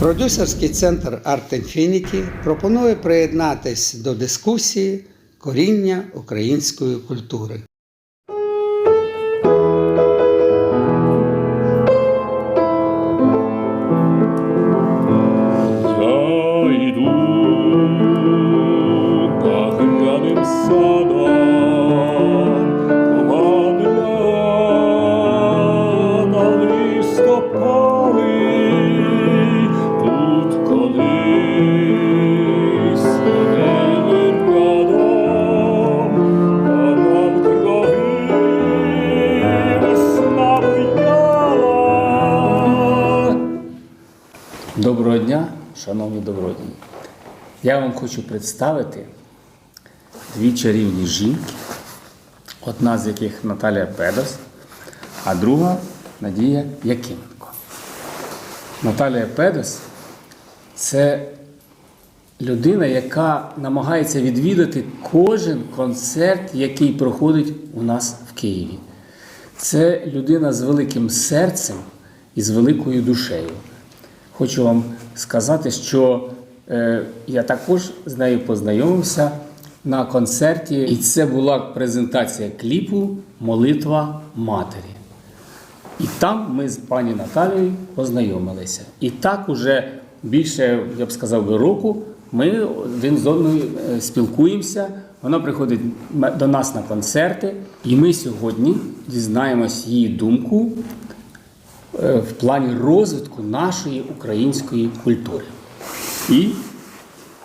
Продюсерський центр Art Infinity пропонує приєднатись до дискусії коріння української культури. Хочу представити дві чарівні жінки, одна з яких Наталія Педос, а друга Надія Якименко. Наталія Педос це людина, яка намагається відвідати кожен концерт, який проходить у нас в Києві. Це людина з великим серцем і з великою душею. Хочу вам сказати, що я також з нею познайомився на концерті, і це була презентація кліпу Молитва Матері. І там ми з пані Наталією познайомилися. І так уже більше, я б сказав, року ми один з одною е, спілкуємося. Вона приходить до нас на концерти, і ми сьогодні дізнаємось її думку е, в плані розвитку нашої української культури. І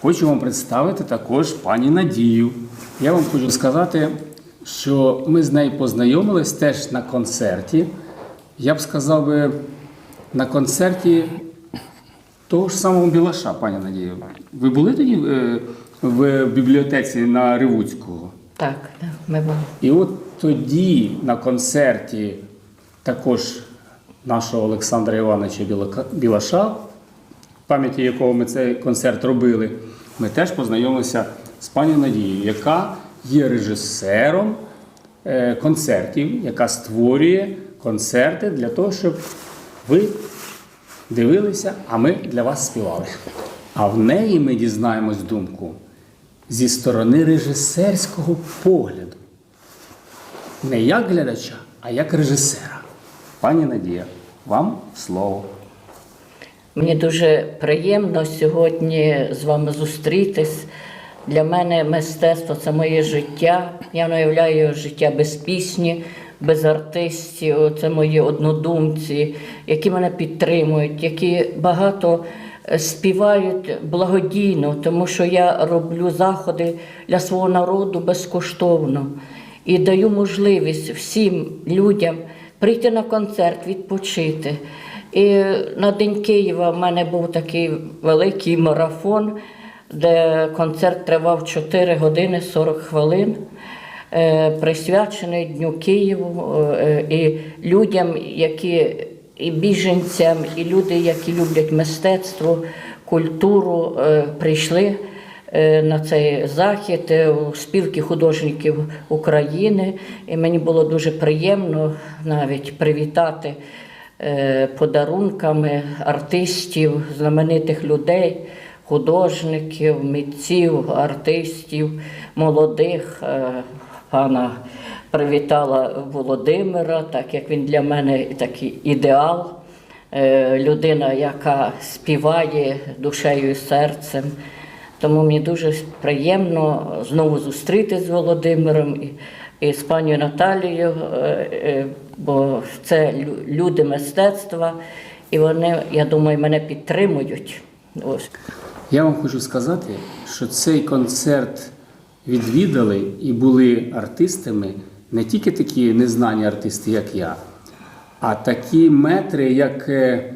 хочу вам представити також пані Надію. Я вам хочу сказати, що ми з нею познайомились теж на концерті. Я б сказав би, на концерті того ж самого Білаша, пані Надію. Ви були тоді е, в бібліотеці на Ривуцького? Так, так, ми були. І от тоді на концерті також нашого Олександра Івановича Білаша, пам'яті якого ми цей концерт робили, ми теж познайомилися з пані Надією, яка є режисером е, концертів, яка створює концерти для того, щоб ви дивилися, а ми для вас співали. А в неї ми дізнаємось думку зі сторони режисерського погляду. Не як глядача, а як режисера. Пані Надія, вам слово. Мені дуже приємно сьогодні з вами зустрітись. Для мене мистецтво це моє життя. Я не уявляю життя без пісні, без артистів. Це мої однодумці, які мене підтримують, які багато е, співають благодійно, тому що я роблю заходи для свого народу безкоштовно і даю можливість всім людям прийти на концерт, відпочити. І на День Києва в мене був такий великий марафон, де концерт тривав 4 години 40 хвилин, е, присвячений Дню Києву е, і людям, які і біженцям, і люди, які люблять мистецтво, культуру, е, прийшли на цей захід у спілки художників України. І мені було дуже приємно навіть привітати подарунками артистів, знаменитих людей, художників, митців, артистів, молодих. Е, Пана привітала Володимира, так як він для мене такий ідеал. Е, людина, яка співає душею і серцем. Тому мені дуже приємно знову зустрітися з Володимиром і, з пані Наталією, е, е, бо це люди мистецтва, і вони, я думаю, мене підтримують. Ось. Я вам хочу сказати, що цей концерт відвідали і були артистами не тільки такі незнані артисти, як я, а такі метри, як е,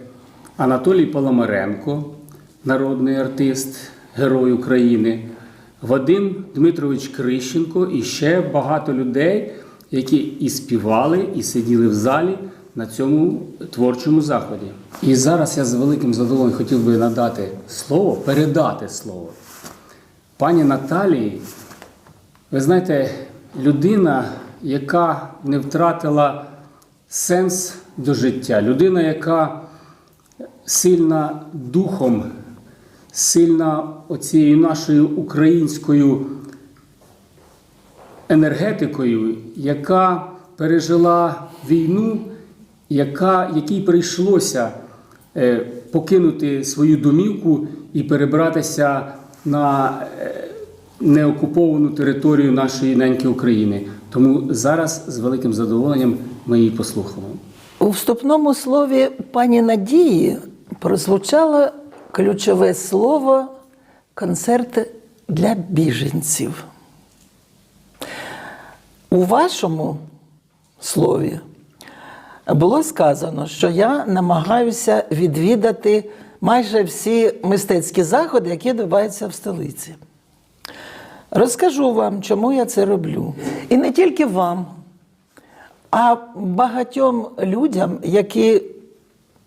Анатолій Паламаренко, народний артист, герой України, Вадим Дмитрович Крищенко і ще багато людей, які і співали, і сиділи в залі на цьому творчому заході. І зараз я з великим задоволенням хотів би надати слово, передати слово пані Наталії. Ви знаєте, людина, яка не втратила сенс до життя, людина, яка сильна духом, сильна оцією нашою українською енергетикою, яка пережила війну, яка, якій прийшлося е, покинути свою домівку і перебратися на е, неокуповану територію нашої неньки України. Тому зараз з великим задоволенням ми її послухаємо. У вступному слові пані Надії прозвучало ключове слово концерт для біженців. У вашому слові було сказано, що я намагаюся відвідати майже всі мистецькі заходи, які відбуваються в столиці. Розкажу вам, чому я це роблю. І не тільки вам, а багатьом людям, які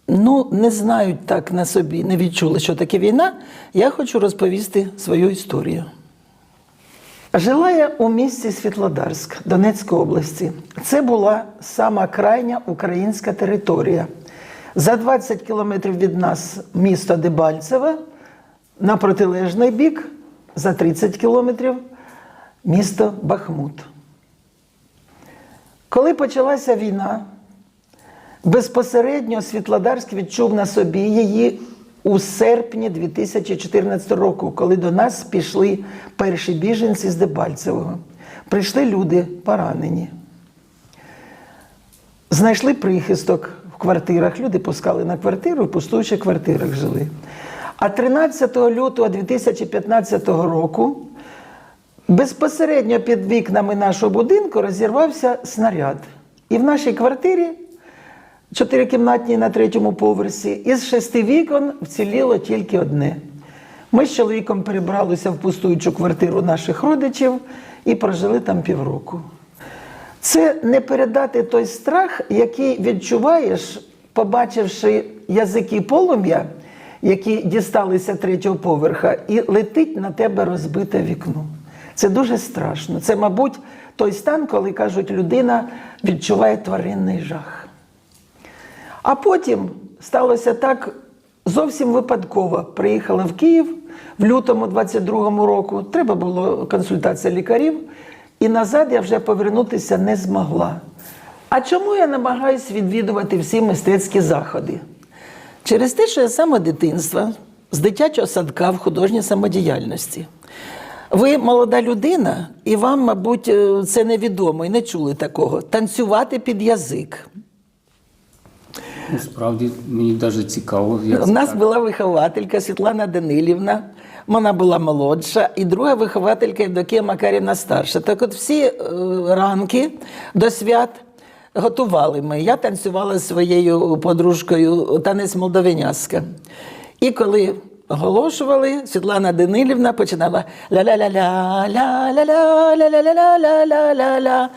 ну, не знають так на собі, не відчули, що таке війна, я хочу розповісти свою історію. Жила я у місті Світлодарськ Донецької області. Це була сама крайня українська територія. За 20 кілометрів від нас місто Дебальцеве, на протилежний бік, за 30 кілометрів місто Бахмут. Коли почалася війна, безпосередньо Світлодарськ відчув на собі її у серпні 2014 року, коли до нас пішли перші біженці з Дебальцевого. Прийшли люди поранені. Знайшли прихисток в квартирах. Люди пускали на квартиру, в пустуючих квартирах жили. А 13 лютого 2015 року безпосередньо під вікнами нашого будинку розірвався снаряд. І в нашій квартирі, чотирикімнатній на третьому поверсі, із шести вікон вціліло тільки одне. Ми з чоловіком перебралися в пустуючу квартиру наших родичів і прожили там півроку. Це не передати той страх, який відчуваєш, побачивши язики полум'я, які дісталися третього поверха, і летить на тебе розбите вікно. Це дуже страшно. Це, мабуть, той стан, коли кажуть, людина відчуває тваринний жах. А потім сталося так зовсім випадково. Приїхала в Київ в лютому 22-му року. Треба було консультація лікарів, і назад я вже повернутися не змогла. А чому я намагаюся відвідувати всі мистецькі заходи? Через те, що я саме дитинства з дитячого садка в художній самодіяльності. Ви молода людина, і вам, мабуть, е, це невідомо і не чули такого. Танцювати під язик. Справді мені навіть цікаво, У нас була вихователька Світлана Данилівна. Вона була молодша, і друга вихователька Євдокія Макарівна старша. Так от всі е, ранки до свят готували ми. Я танцювала зі своєю подружкою танець молдовиняська. І коли оголошували, Світлана Данилівна починала ля-ля-ля-ля, ля-ля-ля, ля-ля-ля-ля-ля-ля-ля.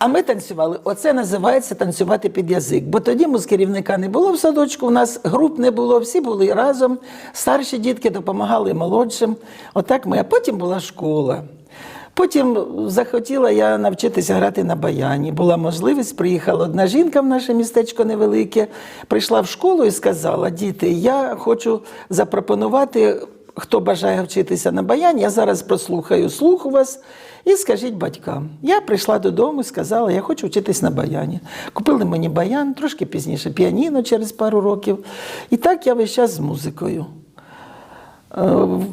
А ми танцювали. Оце називається танцювати під язик. Бо тоді музкерівника не було в садочку, у нас груп не було, всі були разом. Старші дітки допомагали молодшим. Отак ми. А потім була школа. Потім захотіла я навчитися грати на баяні. Була можливість, приїхала одна жінка в наше містечко невелике, прийшла в школу і сказала: діти, я хочу запропонувати, хто бажає вчитися на баяні. Я зараз прослухаю слух у вас і скажіть батькам. Я прийшла додому і сказала, я хочу вчитись на баяні. Купили мені баян, трошки пізніше піаніно через пару років. І так я весь час з музикою. Е,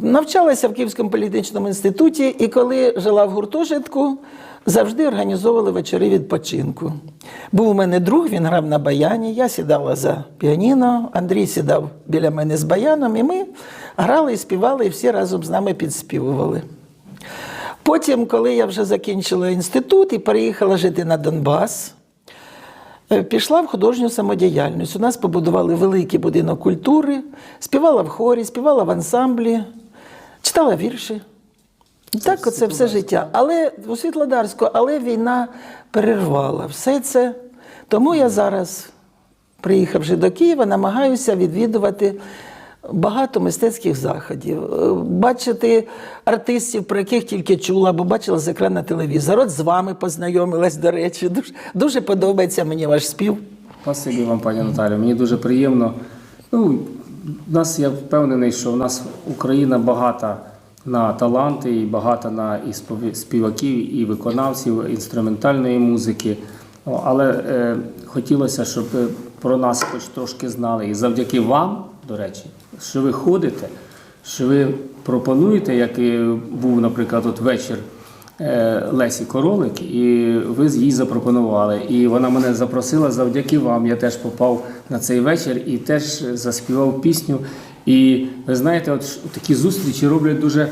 Навчалася в Київському політичному інституті, і коли жила в гуртожитку, завжди організовували вечори відпочинку. Був у мене друг, він грав на баяні, я сідала за піаніно, Андрій сідав біля мене з баяном, і ми грали і співали, і всі разом з нами підспівували. Потім, коли я вже закінчила інститут і переїхала жити на Донбас, Е, Пішла в художню самодіяльність. У нас побудували великий будинок культури, співала в хорі, співала в ансамблі, читала вірші. І так, оце все життя. Але у Світлодарську, але війна перервала все це. Тому я зараз, приїхавши до Києва, намагаюся відвідувати багато мистецьких заходів, е, бачити артистів, про яких тільки чула, або бачила з екрану телевізора. От з вами познайомилась, до речі. Дуже, дуже подобається мені ваш спів. Спасибі вам, пані Наталю. Мені дуже приємно Ну, в нас я впевнений, що в нас Україна багата на таланти і багата на і співаків, і виконавців інструментальної музики. Але е, хотілося, щоб е, про нас хоч трошки знали. І завдяки вам, до речі, що ви ходите, що ви пропонуєте, як і був, наприклад, от вечір е, Лесі Королик, і ви їй запропонували. І вона мене запросила завдяки вам. Я теж попав на цей вечір і теж заспівав пісню. І ви знаєте, от такі зустрічі роблять дуже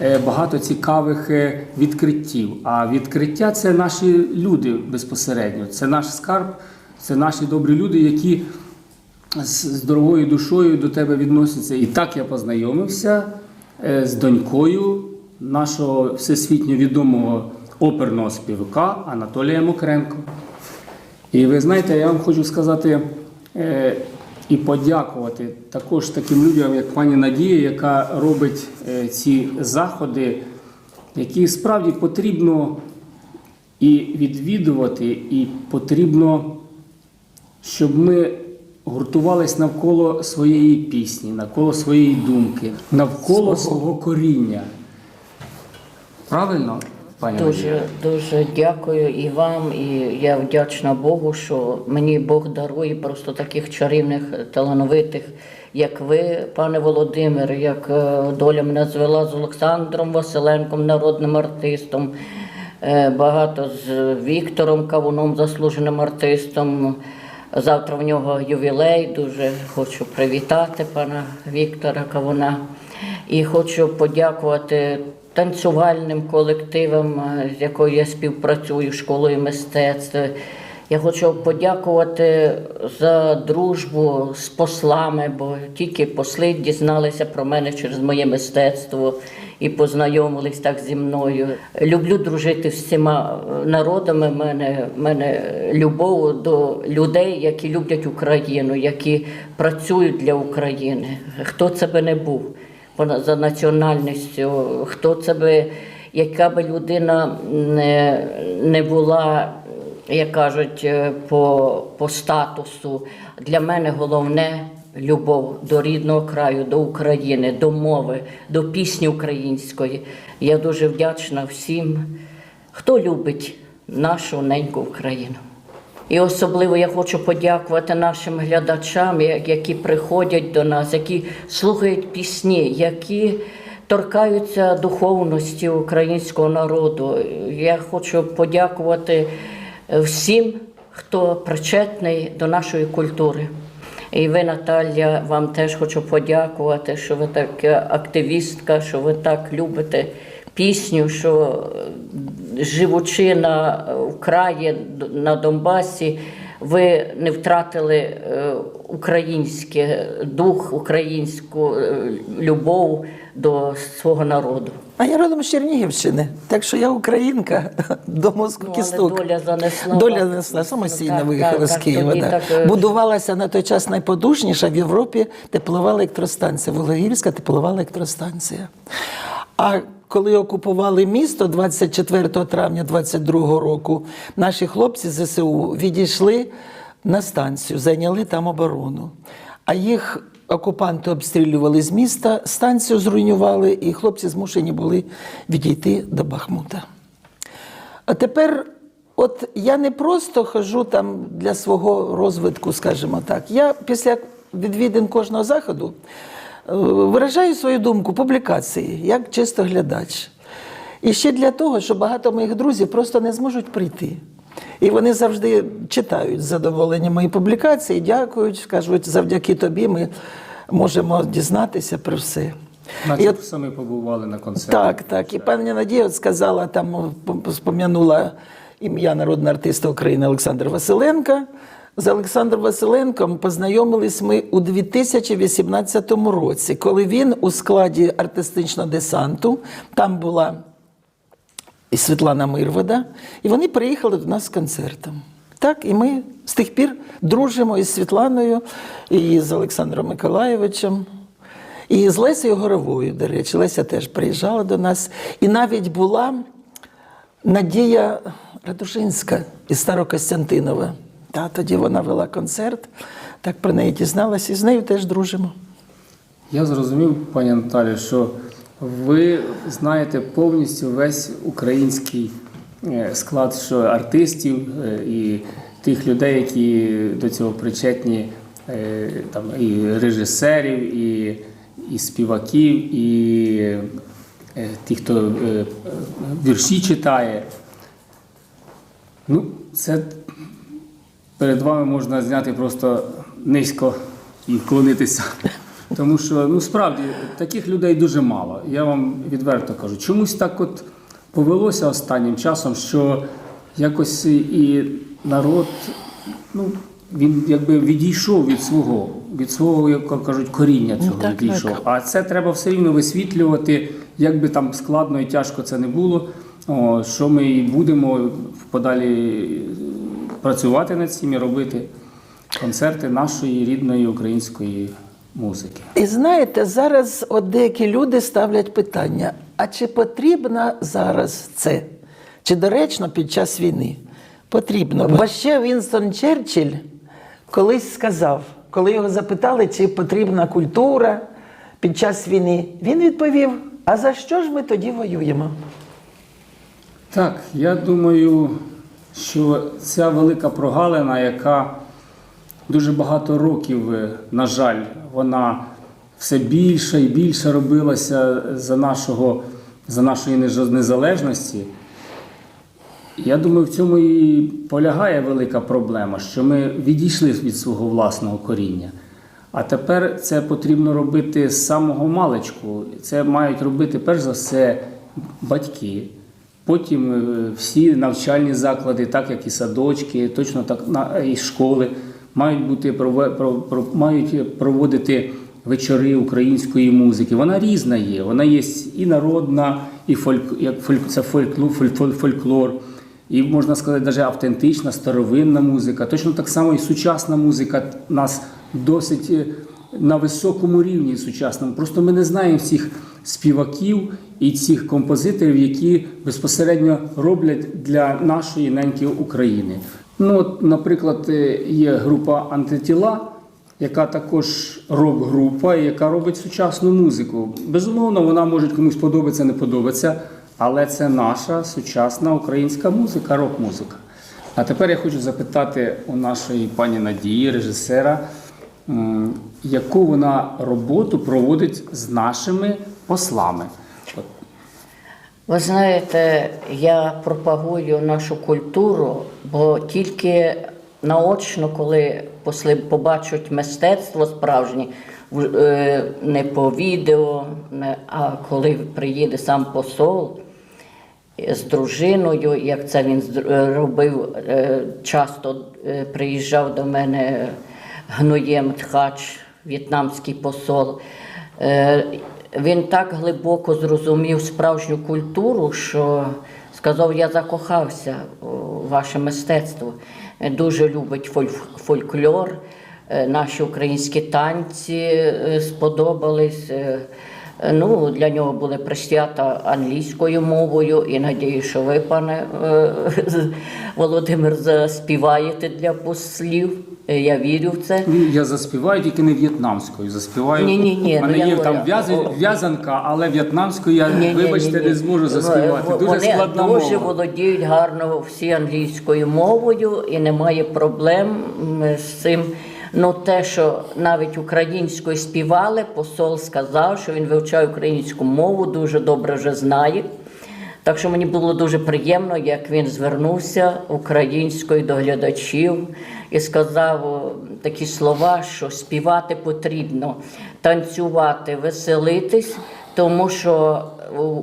е, багато цікавих е, відкриттів. А відкриття це наші люди безпосередньо. Це наш скарб, це наші добрі люди, які з з дорогою душою до тебе відносяться. І так я познайомився е, з донькою нашого всесвітньо відомого оперного співака Анатолія Мокренко. І ви знаєте, я вам хочу сказати і подякувати також таким людям, як пані Надія, яка робить е, ці заходи, які справді потрібно і відвідувати, і потрібно щоб ми гуртувались навколо своєї пісні, навколо своєї думки, навколо свого коріння. Правильно, пані Надія? Дуже дуже дякую і вам, і я вдячна Богу, що мені Бог дарує просто таких чарівних, талановитих, як ви, пане Володимир, як е, доля мене звела з Олександром Василенком, народним артистом, е, багато з Віктором Кавуном, заслуженим артистом. Завтра в нього ювілей. Дуже хочу привітати пана Віктора Кавуна. І хочу подякувати танцювальним колективам, е, з якою я співпрацюю школою мистецтв. Я хочу подякувати за дружбу з послами, бо тільки посли дізналися про мене через моє мистецтво і познайомились так зі мною. Люблю дружити з всіма е, народами. Мене, мене любов до людей, які люблять Україну, які працюють для України. Хто це би не був за національністю, хто це би, яка би людина не, не була, як кажуть, е, по, по статусу. Для мене головне любов до рідного краю, до України, до мови, до пісні української. Я дуже вдячна всім, хто любить нашу неньку Україну. І особливо я хочу подякувати нашим глядачам, які приходять до нас, які слухають пісні, які торкаються духовності українського народу. Я хочу подякувати всім, хто причетний до нашої культури. І ви, Наталя, вам теж хочу подякувати, що ви така активістка, що ви так любите пісню, що е, живучи на в краї на Донбасі, ви не втратили е, українське дух, українську е, любов до свого народу. А я родом з Чернігівщини, так що я українка до мозку Ну, кісток. доля занесла. Доля занесла, самостійно Так, виїхала так, з Києва. да. так, е, Будувалася на той час найпотужніша в Європі теплова електростанція, Вологівська теплова електростанція. А коли окупували місто 24 травня 22 року, наші хлопці ЗСУ відійшли на станцію, зайняли там оборону. А їх окупанти обстрілювали з міста, станцію зруйнували, і хлопці змушені були відійти до Бахмута. А тепер, от я не просто хожу там для свого розвитку, скажімо так. Я після відвідин кожного заходу виражаю свою думку публікації, як чисто глядач. І ще для того, що багато моїх друзів просто не зможуть прийти. І вони завжди читають з задоволенням мої публікації, дякують, кажуть, завдяки тобі ми можемо дізнатися про все. Наче от- самі побували на концерті. так, так. І пані Надія от сказала, там спом'янула ім'я народного артиста України Олександра Василенка. З Олександром Василенком познайомились ми у 2018 році, коли він у складі артистичного десанту, там була і Світлана Мирвода, і вони приїхали до нас з концертом. Так, і ми з тих пір дружимо із Світланою, і з Олександром Миколаєвичем, і з Лесею Горовою, до речі. Леся теж приїжджала до нас. І навіть була Надія Радушинська із Старокостянтинова. Та, тоді вона вела концерт так про неї дізналася і з нею теж дружимо. Я зрозумів, пані Наталі, що ви знаєте повністю весь український е, склад що артистів е, і тих людей, які до цього причетні, е, там, і режисерів, і, і співаків, і ті, хто вірші читає. Ну, це перед вами можна зняти просто низько і вклонитися. Тому що ну справді таких людей дуже мало. Я вам відверто кажу. Чомусь так от повелося останнім часом, що якось і народ, ну він якби відійшов від свого, від свого, як кажуть, коріння цього так, відійшов. так. А це треба все рівно висвітлювати, як би там складно і тяжко це не було. О, що ми і будемо подалі працювати над цим і робити концерти нашої рідної української музики. І знаєте, зараз от деякі люди ставлять питання: а чи потрібно зараз це? Чи доречно під час війни? Потрібно. Бо ще Вінстон Черчилль колись сказав, коли його запитали, чи потрібна культура під час війни, він відповів: а за що ж ми тоді воюємо? Так, я думаю, що ця велика прогалина, яка дуже багато років, е, на жаль, вона все більше і більше робилася за, нашого, за нашої незалежності. Я думаю, в цьому і полягає велика проблема, що ми відійшли від свого власного коріння. А тепер це потрібно робити з самого маличку. Це мають робити перш за все батьки, потім е, всі навчальні заклади, так як і садочки, точно так і школи, мають бути мають проводити вечори української музики. Вона різна є. Вона є і народна, і фольк, як фольк, фольклор, фольклор. І можна сказати, навіть автентична, старовинна музика. Точно так само і сучасна музика нас досить е, на високому рівні сучасному. Просто ми не знаємо всіх співаків і цих композиторів, які безпосередньо роблять для нашої неньки України. Ну, от, наприклад, е, є група антитіла. Яка також рок-група, яка робить сучасну музику. Безумовно, вона може комусь подобатися, не подобається, але це наша сучасна українська музика, рок-музика. А тепер я хочу запитати у нашої пані Надії, режисера, яку вона роботу проводить з нашими послами. Ви знаєте, я пропагую нашу культуру, бо тільки наочно, коли посли побачать мистецтво справжнє, е, не по відео, а коли приїде сам посол з дружиною, як це він робив, е, часто е, приїжджав до мене гноєм Тхач, в'єтнамський посол. Е, Він так глибоко зрозумів справжню культуру, що сказав, я закохався у ваше мистецтво. Дуже любить фоль- фольклор, е, наші українські танці е, сподобались. Ну, для нього були присвята англійською мовою, і надію, що ви, пане Володимир, заспіваєте для послів. Е, Я вірю в це. Ну, Я заспіваю тільки не в'єтнамською. Заспіваю. Ні-ні-ні, У мене ну, є там в'яз- в'язанка, але в'єтнамською я, Ні-ні-ні-ні. вибачте, не зможу заспівати. Дуже Вони складна дуже мова. володіють гарно всі англійською мовою і немає проблем з цим. Ну, те, що навіть українською співали, посол сказав, що він вивчає українську мову, дуже добре вже знає. Так що мені було дуже приємно, як він звернувся українською до глядачів і сказав такі слова, що співати потрібно, танцювати, веселитись, тому що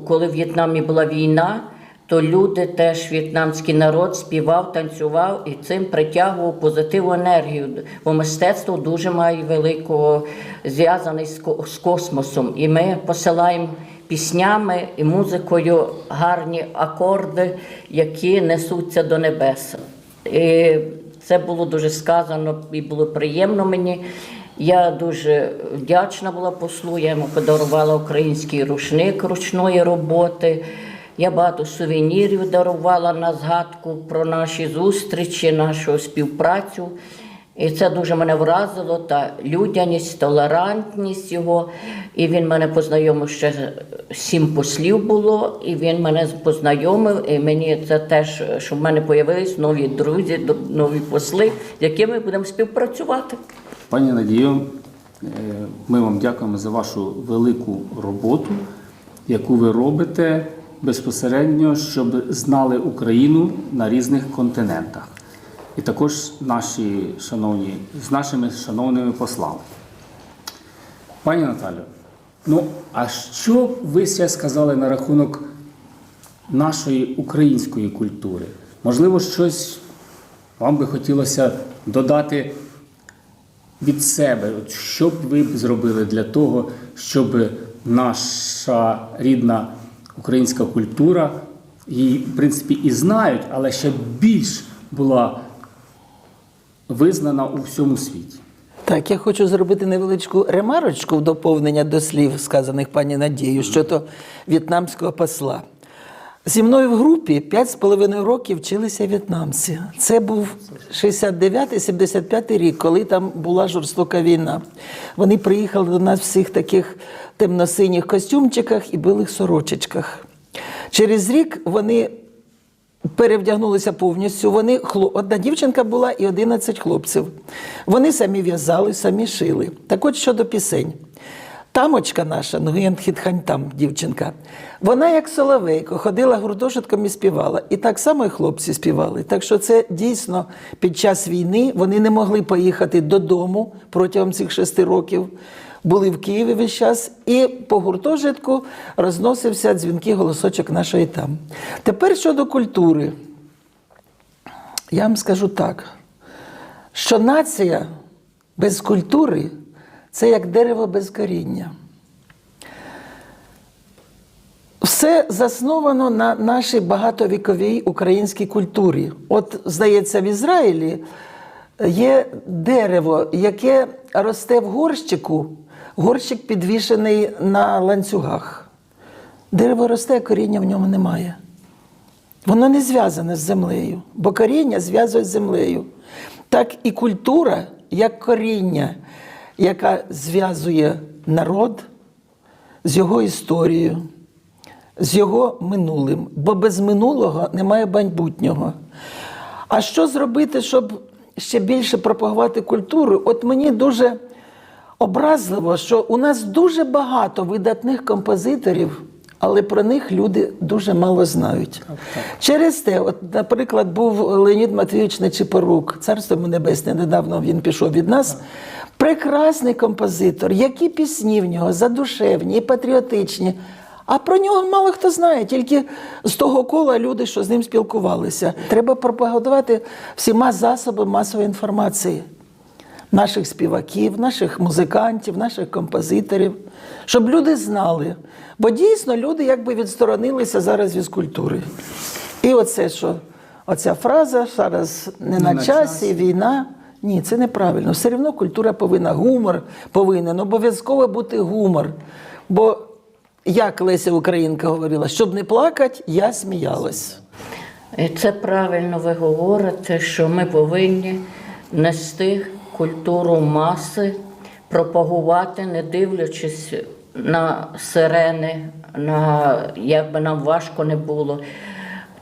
коли в В'єтнамі була війна, то люди теж в'єтнамський народ співав, танцював і цим притягував позитивну енергію. Бо мистецтво дуже має великого зв'язаний з космосом. І ми посилаємо піснями і музикою гарні акорди, які несуться до небес. І це було дуже сказано і було приємно мені. Я дуже вдячна була послу. Я йому подарувала український рушник ручної роботи. Я багато сувенірів дарувала на згадку про наші зустрічі, нашу співпрацю. І це дуже мене вразило, та людяність, толерантність його. І він мене познайомив ще сім послів було, і він мене познайомив. І мені це теж, що в мене появились нові друзі, нові посли, з якими будемо співпрацювати. Пані Надію, е, ми вам дякуємо за вашу велику роботу, яку ви робите безпосередньо, щоб знали Україну на різних континентах. І також наші шановні, з нашими шановними послами. Пані Наталю, ну а що ви ще сказали на рахунок нашої української культури? Можливо, щось вам би хотілося додати від себе, що б ви б зробили для того, щоб наша рідна українська культура, її, в принципі, і знають, але ще більш була визнана у всьому світі. Так, я хочу зробити невеличку ремарочку в доповнення до слів, сказаних пані Надією, щодо в'єтнамського посла. Зі мною в групі 5,5 років вчилися в'єтнамці. Це був 69-75 рік, коли там була жорстока війна. Вони приїхали до нас всіх таких темно-синіх костюмчиках і білих сорочечках. Через рік вони перевдягнулися повністю. Вони одна дівчинка була і 11 хлопців. Вони самі в'язали, самі шили. Так от щодо пісень. Тамочка наша, Нгуєн Хітханьтам, дівчинка, вона як соловейко ходила гуртожитком і співала. І так само і хлопці співали. Так що це дійсно під час війни вони не могли поїхати додому протягом цих шести років. Були в Києві весь час, і по гуртожитку розносився дзвінки голосочок нашої там. Тепер щодо культури. Я вам скажу так, що нація без культури це як дерево без коріння. Все засновано на нашій багатовіковій українській культурі. От, здається, в Ізраїлі є дерево, яке росте в горщику, горщик підвішений на ланцюгах. Дерево росте, а коріння в ньому немає. Воно не зв'язане з землею, бо коріння зв'язує з землею. Так і культура, як коріння, яка зв'язує народ з його історією, з його минулим, бо без минулого немає майбутнього. А що зробити, щоб ще більше пропагувати культуру? От мені дуже образливо, що у нас дуже багато видатних композиторів, але про них люди дуже мало знають. Через те, от, наприклад, був Леонід Матвійович Нечипорук, царство йому небесне, недавно він пішов від нас. Прекрасний композитор, які пісні в нього задушевні і патріотичні. А про нього мало хто знає, тільки з того кола люди, що з ним спілкувалися. Треба пропагувати всіма засобами масової інформації наших співаків, наших музикантів, наших композиторів, щоб люди знали. Бо дійсно люди якби відсторонилися зараз від культури. І оце, що оця фраза зараз не, на, на часі, часі. війна. Ні, це неправильно. Все одно культура повинна, гумор повинен, обов'язково бути гумор. Бо, як Леся Українка говорила, щоб не плакати, я сміялась. І це правильно ви говорите, що ми повинні нести культуру маси, пропагувати, не дивлячись на сирени, на як би нам важко не було.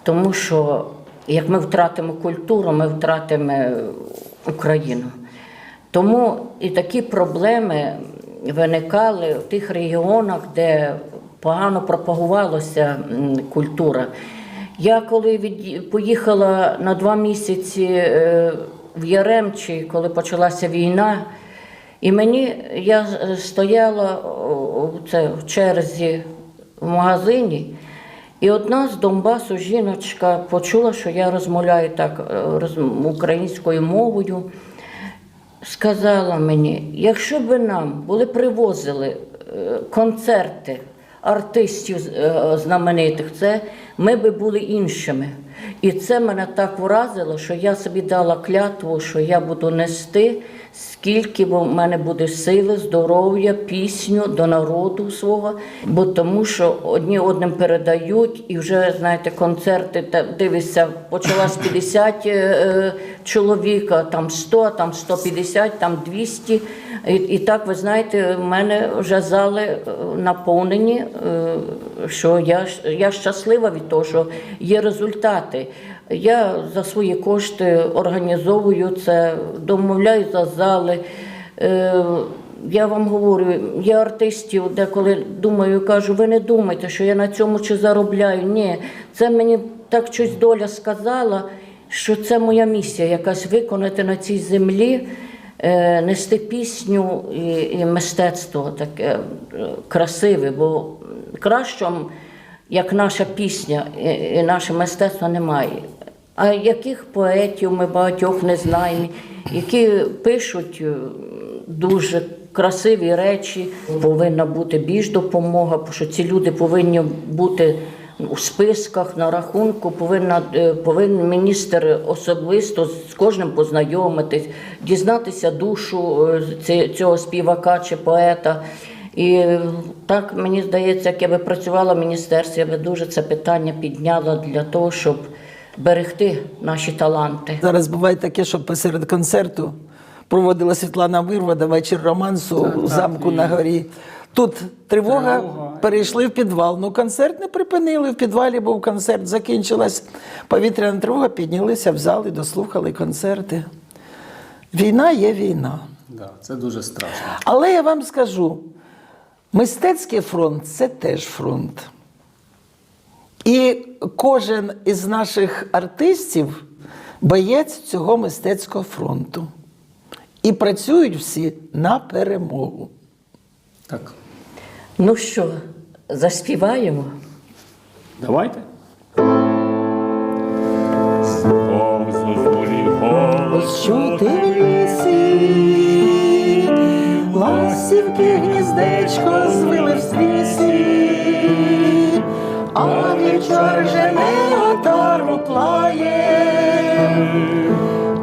Тому що як ми втратимо культуру, ми втратимо Україну. Тому і такі проблеми виникали в тих регіонах, де погано пропагувалася культура. Я коли від... поїхала на два місяці е, в Яремчі, коли почалася війна, і мені я стояла це, в черзі в магазині, і одна з Донбасу жіночка почула, що я розмовляю так е, українською мовою. Сказала мені, якщо б нам були привозили е, концерти артистів е, знаменитих, це ми би були іншими. І це мене так вразило, що я собі дала клятву, що я буду нести, скільки в мене буде сили, здоров'я, пісню до народу свого. Бо тому, що одні одним передають, і вже знаєте, концерти та дивишся, почалась 50 е, е, чоловік, а там 100, там 150, там 200. І, і так, ви знаєте, в мене вже зали е, наповнені, е, що я, я щаслива від того, що є результати. Я за свої кошти організовую це, домовляю за зали. Е, Я вам говорю, є артистів, деколи думаю, кажу, ви не думайте, що я на цьому чи заробляю. Ні, це мені так щось доля сказала, що це моя місія якась виконати на цій землі нести пісню і, і мистецтво таке е, красиве, бо кращого, як наша пісня і, наше мистецтво немає. А яких поетів ми багатьох не знаємо, які пишуть е, дуже красиві речі, повинна бути більш допомога, що ці люди повинні бути у списках на рахунку, повинна, е, повинен міністр особисто з кожним познайомитись, дізнатися душу е, цього співака чи поета. І е, так мені здається, як я би працювала в міністерстві, я би дуже це питання підняла для того, щоб берегти наші таланти. Зараз буває таке, що посеред концерту проводила Світлана Вирвода вечір романсу у замку на горі. Тут тривога, Тривога. перейшли в підвал. Ну, концерт не припинили. В підвалі був концерт, закінчилась повітряна тривога, піднялися в зал і дослухали концерти. Війна є війна. Да, це дуже страшно. Але я вам скажу: мистецький фронт це теж фронт. І кожен із наших артистів боєць цього мистецького фронту. І працюють всі на перемогу. Так, Ну що, заспіваємо? давайте. Голос Чути в лісі, ласівки гніздечко звили в свісі, а вівчар жене отару плає,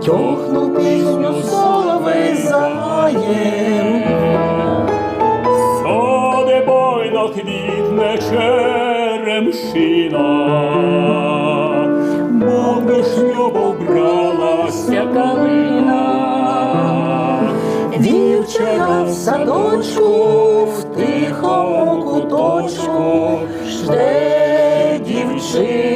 тьохнув пісню соловей заєм. Квітне черемшина, мов до шлюбу бралася калина. Дівчина в садочку, в тихому куточку, жде дівчина.